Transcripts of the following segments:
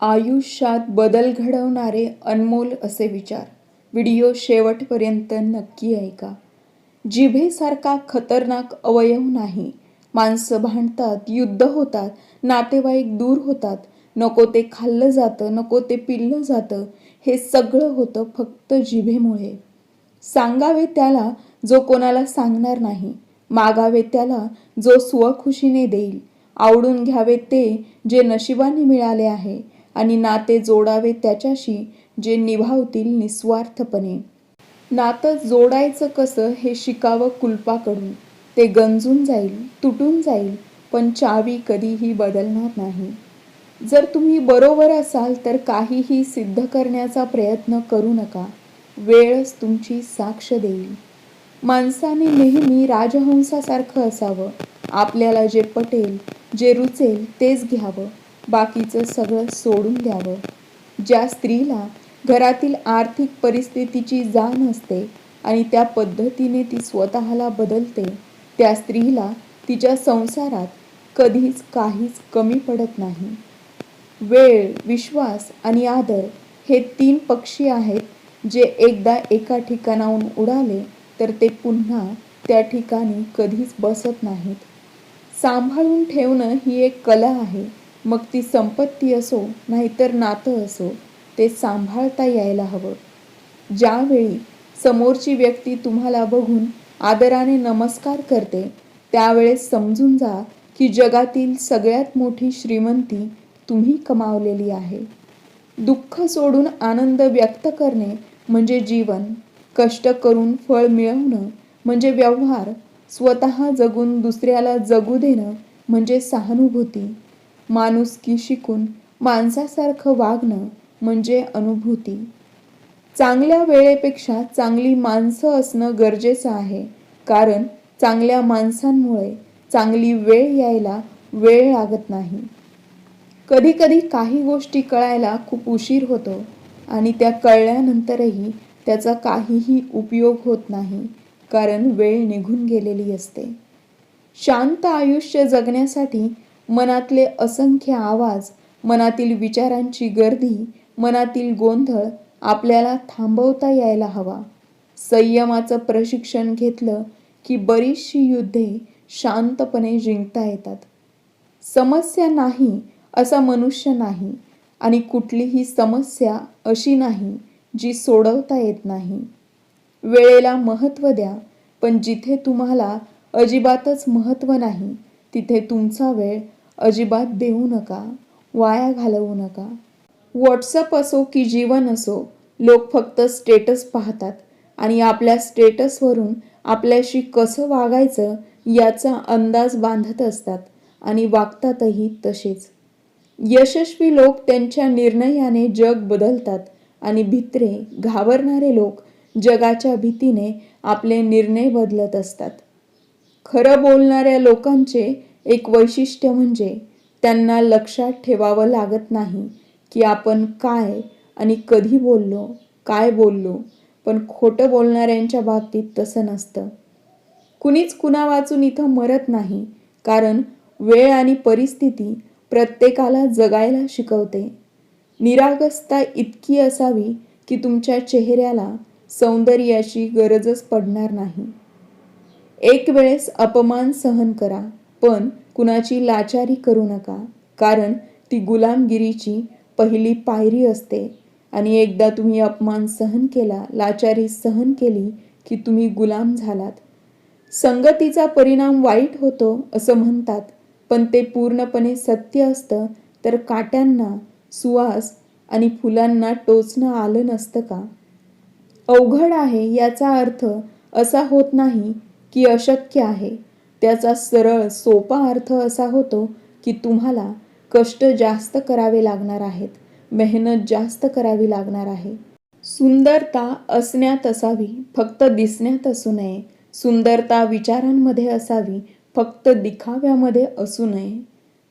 आयुष्यात बदल घडवणारे अनमोल असे विचार. व्हिडिओ शेवटपर्यंत नक्की ऐका. जिभेसारखा खतरनाक अवयव नाही. माणसं भांडतात युद्ध होतात नातेवाईक दूर होतात. नको ते खाल्लं जातं नको ते पिल्लं जातं. हे सगळं होतं फक्त जिभेमुळे. सांगावे त्याला जो कोणाला सांगणार नाही. मागावे त्याला जो स्वखुशीने देईल. आवडून घ्यावे ते जे नशिबाने मिळाले आहे. आणि नाते जोडावे त्याच्याशी जे निभावतील निस्वार्थपणे. नातं जोडायचं कसं हे शिकावं कुलपाकडून. ते गंजून जाईल तुटून जाईल पण चावी कधीही बदलणार नाही. जर तुम्ही बरोबर असाल तर काहीही सिद्ध करण्याचा प्रयत्न करू नका. वेळच तुमची साक्ष देईल. माणसाने नेहमी राजहंसासारखं असावं. आपल्याला जे पटेल जे रुचेल तेच घ्यावं. बाकीचं सगळं सोडून द्यावं. ज्या स्त्रीला घरातील आर्थिक परिस्थितीची जाण असते आणि त्या पद्धतीने ती स्वतःला बदलते त्या स्त्रीला तिच्या संसारात कधीच काहीच कमी पडत नाही. वेळ विश्वास आणि आदर हे तीन पक्षी आहेत जे एकदा एका ठिकाणाहून उडाले तर ते पुन्हा त्या ठिकाणी कधीच बसत नाहीत. सांभाळून ठेवणं ही एक कला आहे. मग ती संपत्ती असो नाहीतर नातं असो ते सांभाळता यायला हवं. ज्यावेळी समोरची व्यक्ती तुम्हाला बघून आदराने नमस्कार करते त्यावेळेस समजून जा की जगातील सगळ्यात मोठी श्रीमंती तुम्ही कमावलेली आहे. दुःख सोडून आनंद व्यक्त करणे म्हणजे जीवन कष्ट करून फळ मिळवणं म्हणजे व्यवहार स्वतः जगून दुसऱ्याला जगू देणं म्हणजे सहानुभूती. माणुसकी शिकून माणसासारखं वागणं म्हणजे अनुभूती. चांगल्या वेळेपेक्षा चांगली माणसं असणं गरजेचं आहे. कारण चांगल्या माणसांमुळे चांगली वेळ यायला वेळ लागत नाही. कधी कधी काही गोष्टी कळायला खूप उशीर होतो आणि त्या कळल्यानंतरही त्याचा काहीही उपयोग होत नाही कारण वेळ निघून गेलेली असते. शांत आयुष्य जगण्यासाठी मनातले असंख्य आवाज मनातील विचारांची गर्दी मनातील गोंधळ आपल्याला थांबवता यायला हवा. संयमाचं प्रशिक्षण घेतलं की बरीचशी युद्धे शांतपणे जिंकता येतात. समस्या नाही असा मनुष्य नाही आणि कुठलीही समस्या अशी नाही जी सोडवता येत नाही. वेळेला महत्त्व द्या पण जिथे तुम्हाला अजिबातच महत्त्व नाही तिथे तुमचा वेळ अजिबात देऊ नका वाया घालवू नका. व्हॉट्सअप असो की जीवन असो लोक फक्त स्टेटस पाहतात आणि आपल्या स्टेटसवरून आपल्याशी कसं वागायचं याचा अंदाज बांधत असतात आणि वागतातही तसेच. यशस्वी लोक त्यांच्या निर्णयाने जग बदलतात आणि भित्रे घाबरणारे लोक जगाच्या भीतीने आपले निर्णय बदलत असतात. खरं बोलणाऱ्या लोकांचे एक वैशिष्ट्य म्हणजे त्यांना लक्षात ठेवावं लागत नाही की आपण काय आणि कधी बोललो काय बोललो. पण खोटं बोलणाऱ्यांच्या बाबतीत तसं नसतं. कुणीच कुणा वाचून इथं मरत नाही कारण वेळ आणि परिस्थिती प्रत्येकाला जगायला शिकवते. निरागसता इतकी असावी की तुमच्या चेहऱ्याला सौंदर्याची गरजच पडणार नाही. एक वेळेस अपमान सहन करा. पण कुणाची लाचारी करू नका कारण ती गुलामगिरीची पहिली पायरी असते. आणि एकदा तुम्ही अपमान सहन केला लाचारी सहन केली की तुम्ही गुलाम झालात. संगतीचा परिणाम वाईट होतो असं म्हणतात. पण ते पूर्णपणे सत्य असतं तर काट्यांना सुवास आणि फुलांना टोचणं आलं नसतं का? अवघड आहे याचा अर्थ असा होत नाही की अशक्य आहे. त्याचा सरळ सोपा अर्थ असा होतो की तुम्हाला कष्ट जास्त करावे लागणार आहेत मेहनत जास्त करावी लागणार आहे. सुंदरता असण्यात असावी फक्त दिसण्यात असू नये. सुंदरता विचारांमध्ये असावी फक्त दिखाव्यामध्ये असू नये.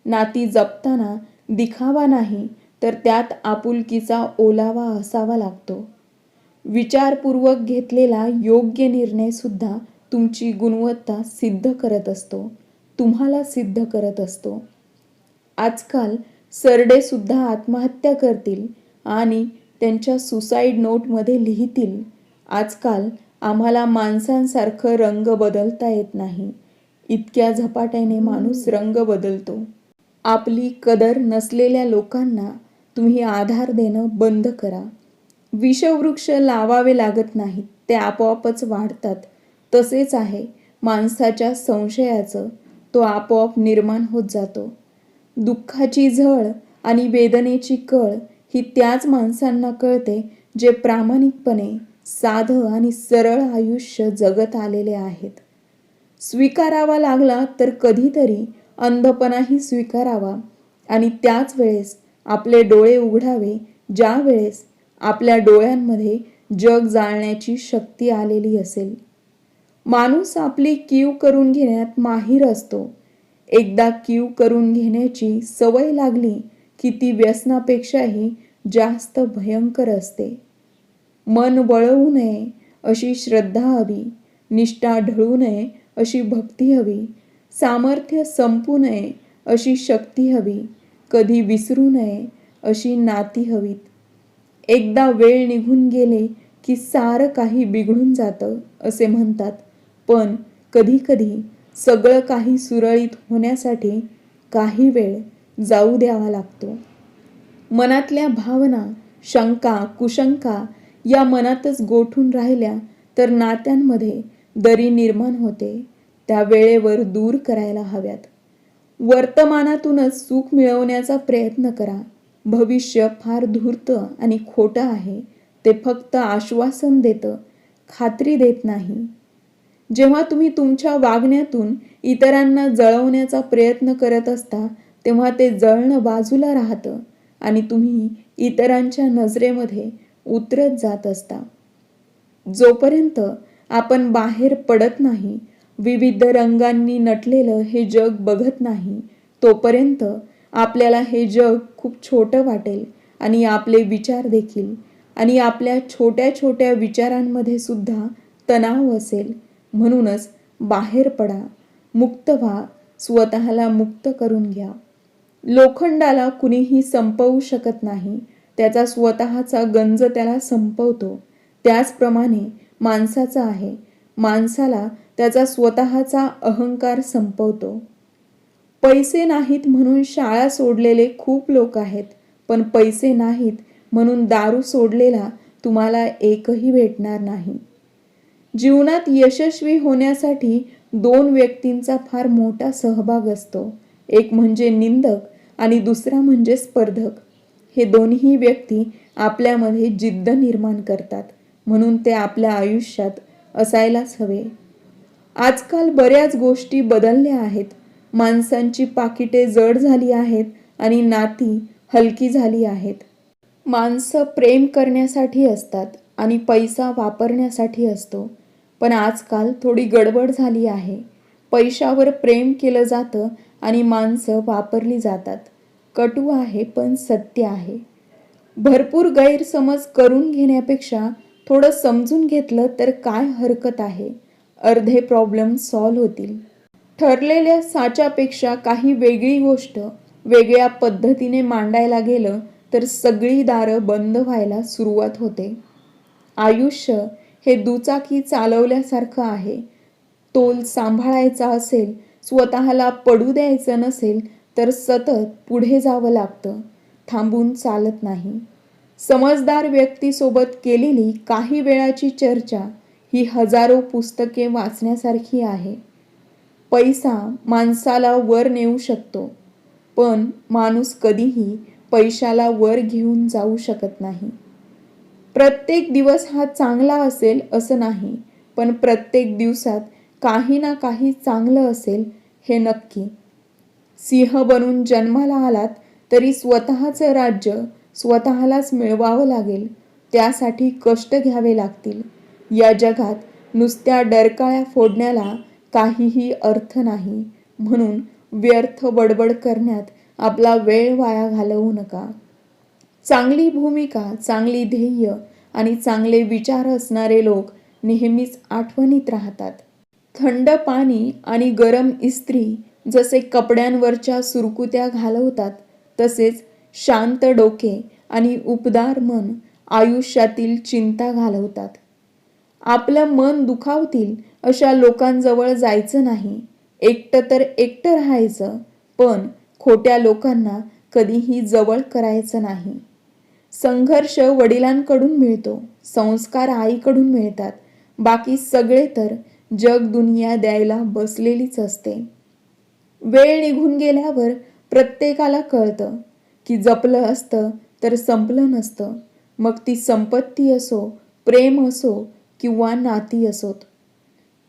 नाती जपताना दिखावा नाही तर त्यात आपुलकीचा ओलावा असावा लागतो. विचारपूर्वक घेतलेला योग्य निर्णयसुद्धा तुमची गुणवत्ता सिद्ध करत असतो तुम्हाला सिद्ध करत असतो. आजकाल सरडे सुद्धा आत्महत्या करतील आणि त्यांच्या सुसाईड नोटमध्ये लिहितील आजकाल आम्हाला माणसांसारखं रंग बदलता येत नाही. इतक्या झपाट्याने माणूस रंग बदलतो. आपली कदर नसलेल्या लोकांना तुम्ही आधार देणं बंद करा. विषवृक्ष लावावे लागत नाहीत ते आपोआपच वाढतात. तसेच आहे. माणसाच्या संशयाचं तो आपोआप निर्माण होत जातो. दुःखाची झळ आणि वेदनेची कळ ही त्याच माणसांना कळते जे प्रामाणिकपणे साधं आणि सरळ आयुष्य जगत आलेले आहेत. स्वीकारावा लागला तर कधीतरी अंधपणाही स्वीकारावा आणि त्याच वेळेस आपले डोळे उघडावे ज्या वेळेस आपल्या डोळ्यांमध्ये जग जाळण्याची शक्ती आलेली असेल. माणूस आपली कीव करून घेण्यात माहीर असतो. एकदा कीव करून घेण्याची सवय लागली की ती व्यसनापेक्षाही जास्त भयंकर असते. मन वळवू नये अशी श्रद्धा हवी निष्ठा ढळू नये अशी भक्ती हवी सामर्थ्य संपू नये अशी शक्ती हवी कधी विसरू नये अशी नाती हवीत. एकदा वेळ निघून गेले की सारं काही बिघडून जातं असे म्हणतात. पण कधीकधी सगळं काही सुरळीत होण्यासाठी काही वेळ जाऊ द्यावा लागतो. मनातल्या भावना शंका कुशंका या मनातच गोठून राहिल्या तर नात्यांमध्ये दरी निर्माण होते. त्या वेळेवर दूर करायला हव्यात. वर्तमानातूनच सुख मिळवण्याचा प्रयत्न करा. भविष्य फार धूर्त आणि खोटं आहे. ते फक्त आश्वासन देतं खात्री देत नाही. जेव्हा तुम्ही तुमच्या वागण्यातून इतरांना जळवण्याचा प्रयत्न करत असता तेव्हा ते जळणं बाजूला राहतं आणि तुम्ही इतरांच्या नजरेमध्ये उतरत जात असता. जोपर्यंत आपण बाहेर पडत नाही विविध रंगांनी नटलेलं हे जग बघत नाही तोपर्यंत आपल्याला हे जग खूप छोटं वाटेल आणि आपले विचार देखील आणि आपल्या छोट्या छोट्या विचारांमध्ये सुद्धा तणाव असेल. म्हणूनच बाहेर पडा. मुक्त व्हा. स्वतःला मुक्त करून घ्या. लोखंडाला कुणीही संपवू शकत नाही. त्याचा स्वतःचा गंज त्याला संपवतो. त्याचप्रमाणे माणसाचा आहे. माणसाला त्याचा स्वतःचा अहंकार संपवतो. पैसे नाहीत म्हणून शाळा सोडलेले खूप लोक आहेत. पण पैसे नाहीत म्हणून दारू सोडलेला तुम्हाला एकही भेटणार नाही. जीवनात यशस्वी होण्यासाठी दोन व्यक्तींचा फार मोठा सहभाग असतो. एक म्हणजे निंदक आणि दुसरा म्हणजे स्पर्धक. हे दोन्ही व्यक्ती आपल्यामध्ये जिद्द निर्माण करतात. म्हणून ते आपल्या आयुष्यात असायलाच हवे. आजकाल बऱ्याच गोष्टी बदलल्या आहेत. माणसांची पाकिटे जड झाली आहेत आणि नाती हलकी झाली आहेत. माणसं प्रेम करण्यासाठी असतात आणि पैसा वापरण्यासाठी असतो. पण आजकाल थोडी गडबड झाली आहे. पैशावर प्रेम केलं जातं आणि माणसं वापरली जातात. कटू आहे पण सत्य आहे. भरपूर गैरसमज करून घेण्यापेक्षा थोडं समजून घेतलं तर काय हरकत आहे? अर्धे प्रॉब्लेम सॉल्व्ह होतील. ठरलेल्या साच्यापेक्षा काही वेगळी गोष्ट वेगळ्या पद्धतीने मांडायला गेलं तर सगळी दारं बंद व्हायला सुरुवात होते. आयुष्य हे दुचाकी चालवल्यासारखं आहे. तोल सांभाळायचा असेल स्वतःला पडू द्यायचं नसेल तर सतत पुढे जावं लागतं थांबून चालत नाही. समजदार व्यक्तीसोबत केलेली काही वेळाची चर्चा ही हजारो पुस्तके वाचण्यासारखी आहे. पैसा माणसाला वर नेऊ शकतो पण माणूस कधीही पैशाला वर घेऊन जाऊ शकत नाही. प्रत्येक दिवस हा चांगला असेल असं नाही पण प्रत्येक दिवसात काही ना काही चांगलं असेल हे नक्की. सिंह बनून जन्माला आलात तरी स्वतःचं राज्य स्वतःलाच मिळवावं लागेल त्यासाठी कष्ट घ्यावे लागतील. या जगात नुसत्या डरकाळ्या फोडण्याला काहीही अर्थ नाही म्हणून व्यर्थ बडबड करण्यात आपला वेळ वाया घालवू नका. चांगली भूमिका चांगली ध्येय आणि चांगले विचार असणारे लोक नेहमीच आठवणीत राहतात. थंड पाणी आणि गरम इस्त्री जसे कपड्यांवरच्या सुरकुत्या घालवतात तसेच शांत डोके आणि उपदार मन आयुष्यातील चिंता घालवतात. आपलं मन दुखावतील अशा लोकांजवळ जायचं नाही. एकटं तर एकटं राहायचं पण खोट्या लोकांना कधीही जवळ करायचं नाही. संघर्ष वडिलांकडून मिळतो संस्कार आईकडून मिळतात. बाकी सगळे तर जग दुनिया द्यायला बसलेलीच असते. वेळ निघून गेल्यावर प्रत्येकाला कळतं की जपलं असतं तर संपलं नसतं. मग ती संपत्ती असो प्रेम असो किंवा नाती असोत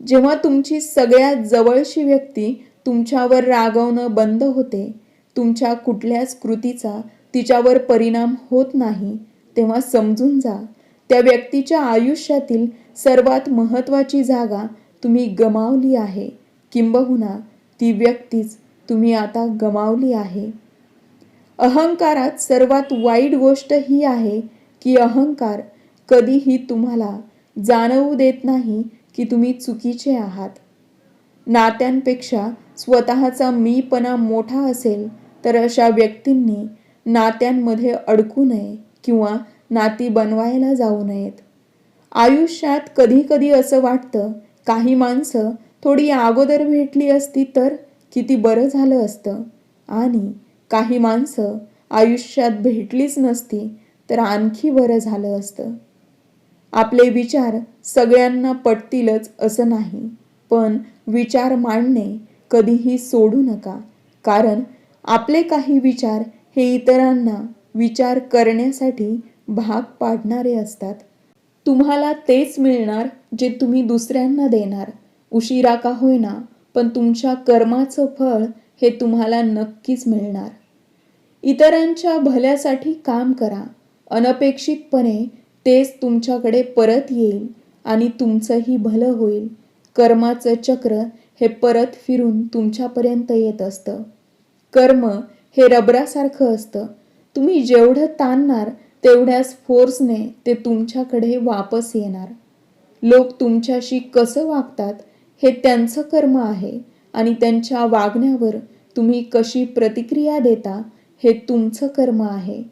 जेव्हा तुमची सगळ्यात जवळची व्यक्ती तुमच्यावर रागवणं बंद होते तुमच्या कुठल्याच कृतीचा तिच्यावर परिणाम होत नाही तेव्हा समजून जा. त्या व्यक्तीच्या आयुष्यातील सर्वात महत्त्वाची जागा तुम्ही गमावली आहे. किंबहुना ती व्यक्तीच तुम्ही आता गमावली आहे. अहंकारात सर्वात वाईट गोष्ट ही आहे की अहंकार कधीही तुम्हाला जाणवू देत नाही की तुम्ही चुकीचे आहात. नात्यांपेक्षा स्वतःचा मीपणा मोठा असेल तर अशा व्यक्तींनी नात्यांमध्ये अडकू नये किंवा नाती बनवायला जाऊ नयेत. आयुष्यात कधी कधी असं वाटतं काही माणसं थोडी अगोदर भेटली असती तर किती बरं झालं असतं. आणि काही माणसं आयुष्यात भेटलीच नसती तर आणखी बरं झालं असतं. आपले विचार सगळ्यांना पटतीलच असं नाही पण विचार मांडणे कधीही सोडू नका. कारण आपले काही विचार हे इतरांना विचार करण्यासाठी भाग पाडणारे असतात. तुम्हाला तेच मिळणार जे तुम्ही दुसऱ्यांना देणार. उशिरा का होईना पण तुमच्या कर्माचं फळ हे तुम्हाला नक्कीच मिळणार. इतरांच्या भल्यासाठी काम करा. अनपेक्षितपणे तेच तुमच्याकडे परत येईल आणि तुमचंही भलं होईल. कर्माचं चक्र हे परत फिरून तुमच्यापर्यंत येत असतं. कर्म हे रबरासारखं असतं. तुम्ही जेवढं ताणणार तेवढ्याच फोर्सने ते तुमच्याकडे वापस येणार. लोक तुमच्याशी कसं वागतात हे त्यांचं कर्म आहे आणि त्यांच्या वागण्यावर तुम्ही कशी प्रतिक्रिया देता हे तुमचं कर्म आहे.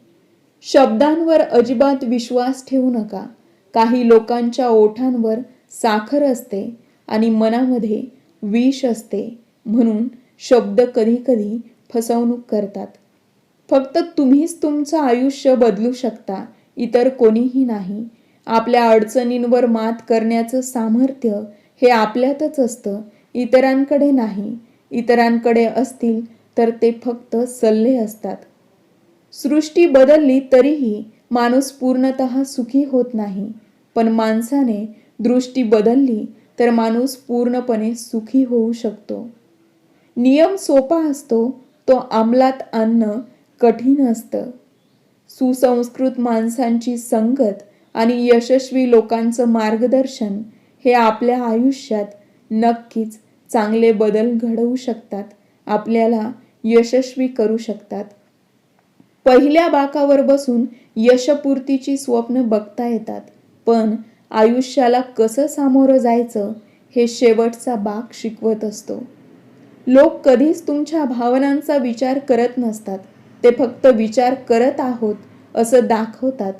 शब्दांवर अजिबात विश्वास ठेवू नका. काही लोकांच्या ओठांवर साखर असते आणि मनामध्ये विष असते. म्हणून शब्द कधीकधी फसवणूक करतात. फक्त तुम्हीच तुमचं आयुष्य बदलू शकता इतर कोणीही नाही. आपल्या अडचणींवर मात करण्याचं सामर्थ्य हे आपल्यातच असतं इतरांकडे नाही. इतरांकडे असतील तर ते फक्त सल्ले असतात. सृष्टी बदलली तरीही माणूस पूर्णत सुखी होत नाही. पण माणसाने दृष्टी बदलली तर माणूस पूर्णपणे सुखी होऊ शकतो. नियम सोपा असतो तो अंमलात आणणं कठीण असतं. सुसंस्कृत माणसांची संगत आणि यशस्वी लोकांचं मार्गदर्शन हे आपल्या आयुष्यात नक्कीच चांगले बदल घडवू शकतात आपल्याला यशस्वी करू शकतात. पहिल्या बाकावर बसून यशपूर्तीची स्वप्न बघता येतात पण आयुष्याला कसं सामोरं जायचं हे शेवटचा बाक शिकवत असतो. लोक कधीच तुमच्या भावनांचा विचार करत नसतात. ते फक्त विचार करत आहोत असं दाखवतात.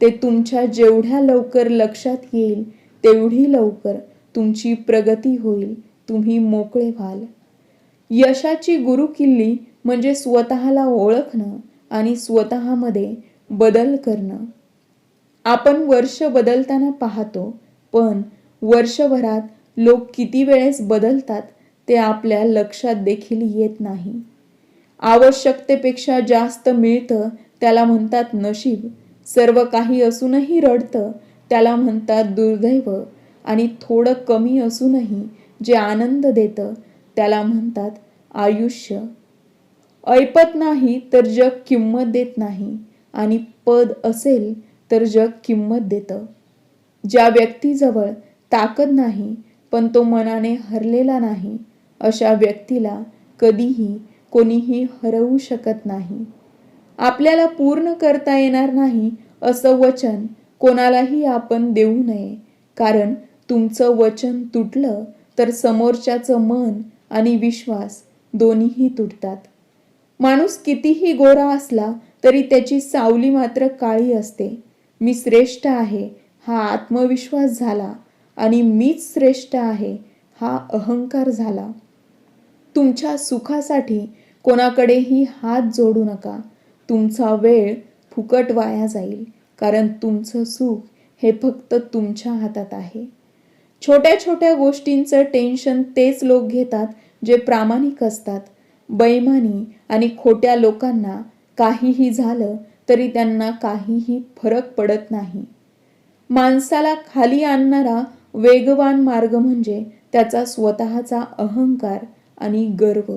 ते तुमच्या जेवढ्या लवकर लक्षात येईल तेवढी लवकर तुमची प्रगती होईल. तुम्ही मोकळे व्हाल. यशाची गुरुकिल्ली म्हणजे स्वतःला ओळखणं आणि स्वतःमध्ये बदल करणं. आपण वर्ष बदलताना पाहतो पण वर्षभरात लोक किती वेळेस बदलतात? ते आपल्या लक्षात देखील येत नाही. आवश्यकतेपेक्षा जास्त मिळतं त्याला म्हणतात नशीब. सर्व काही असूनही रडतं त्याला म्हणतात दुर्दैव. आणि थोडं कमी असूनही जे आनंद देतं त्याला म्हणतात आयुष्य. ऐपत नाही तर जग किंमत देत नाही. आणि पद असेल तर जग किंमत देतं. ज्या व्यक्तीजवळ ताकद नाही पण तो मनाने हरलेला नाही अशा व्यक्तीला कधीही कोणीही हरवू शकत नाही. आपल्याला पूर्ण करता येणार नाही असं वचन कोणालाही आपण देऊ नये. कारण तुमचं वचन तुटलं तर समोरच्याचं मन आणि विश्वास दोन्हीही तुटतात. माणूस कितीही गोरा असला तरी त्याची सावली मात्र काळी असते. मी श्रेष्ठ आहे हा आत्मविश्वास झाला आणि मीच श्रेष्ठ आहे हा अहंकार झाला. तुमच्या सुखासाठी कोणाकडेही हात जोडू नका. तुमचा वेळ फुकट वाया जाईल कारण तुमचं सुख हे फक्त तुमच्या हातात आहे. छोट्या छोट्या गोष्टींचं टेन्शन तेच लोक घेतात जे प्रामाणिक असतात. बैमानी आणि खोट्या लोकांना काहीही झालं तरी त्यांना काहीही फरक पडत नाही. माणसाला खाली आणणारा वेगवान मार्ग म्हणजे त्याचा स्वतःचा अहंकार आणि गर्व.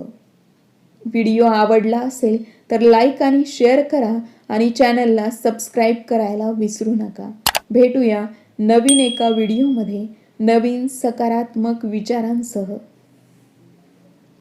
व्हिडिओ आवडला असेल तर लाईक आणि शेअर करा आणि चॅनलला सबस्क्राईब करायला विसरू नका. भेटूया नवीन एका व्हिडिओमध्ये नवीन सकारात्मक विचारांसह.